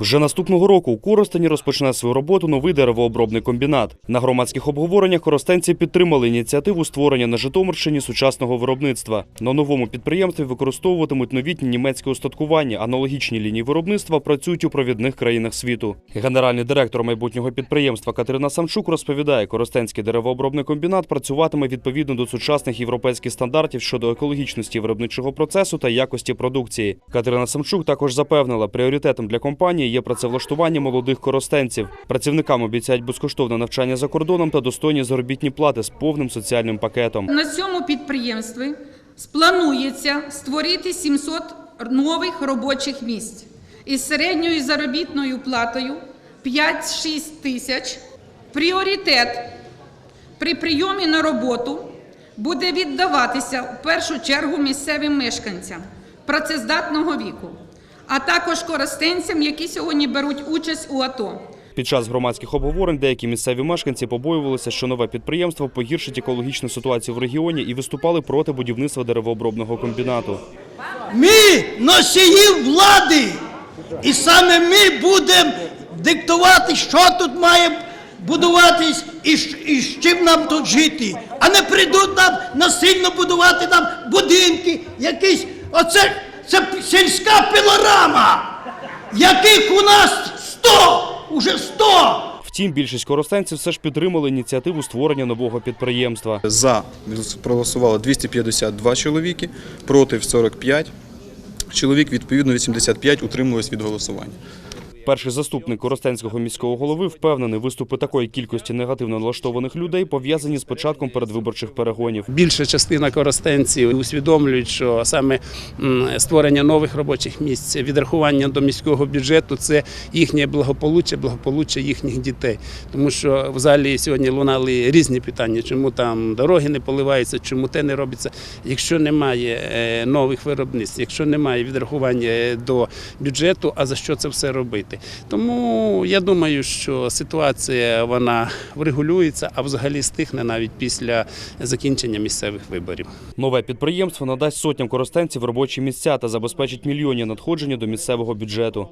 Вже наступного року у Коростені розпочне свою роботу новий деревообробний комбінат. На громадських обговореннях коростенці підтримали ініціативу створення на Житомирщині сучасного виробництва. На новому підприємстві використовуватимуть новітні німецьке устаткування. Аналогічні лінії виробництва працюють у провідних країнах світу. Генеральний директор майбутнього підприємства Катерина Самчук розповідає, Коростенський деревообробний комбінат працюватиме відповідно до сучасних європейських стандартів щодо екологічності виробничого процесу та якості продукції. Катерина Самчук також запевнила, пріоритетом для компанії є працевлаштування молодих коростенців. Працівникам обіцяють безкоштовне навчання за кордоном та достойні заробітні плати з повним соціальним пакетом. На цьому підприємстві спланується створити 700 нових робочих місць із середньою заробітною платою 5-6 тисяч. Пріоритет при прийомі на роботу буде віддаватися в першу чергу місцевим мешканцям працездатного віку, а також користенцям, які сьогодні беруть участь у АТО. Під час громадських обговорень деякі місцеві мешканці побоювалися, що нове підприємство погіршить екологічну ситуацію в регіоні і виступали проти будівництва деревообробного комбінату. Ми носії влади, і саме ми будемо диктувати, що тут має будуватись і, з- і з чим нам тут жити. А не прийдуть нам насильно будувати нам будинки, якісь. Оце це сільська пілорама, яких у нас сто, уже сто. Втім, більшість коростенців все ж підтримали ініціативу створення нового підприємства. За проголосувало 252 чоловіки, проти 45 чоловік, відповідно 85 утримувалось від голосування. Перший заступник Коростенського міського голови впевнений, виступи такої кількості негативно налаштованих людей пов'язані з початком передвиборчих перегонів. Більша частина коростенців усвідомлюють, що саме створення нових робочих місць, відрахування до міського бюджету це їхнє благополуччя, благополуччя їхніх дітей. Тому що в залі сьогодні лунали різні питання, чому там дороги не поливаються, чому те не робиться. Якщо немає е, нових виробництв, якщо немає відрахування е, до бюджету, а за що це все робити? Тому я думаю, що ситуація вона врегулюється, а взагалі стихне навіть після закінчення місцевих виборів. Нове підприємство надасть сотням користенців робочі місця та забезпечить мільйонні надходження до місцевого бюджету.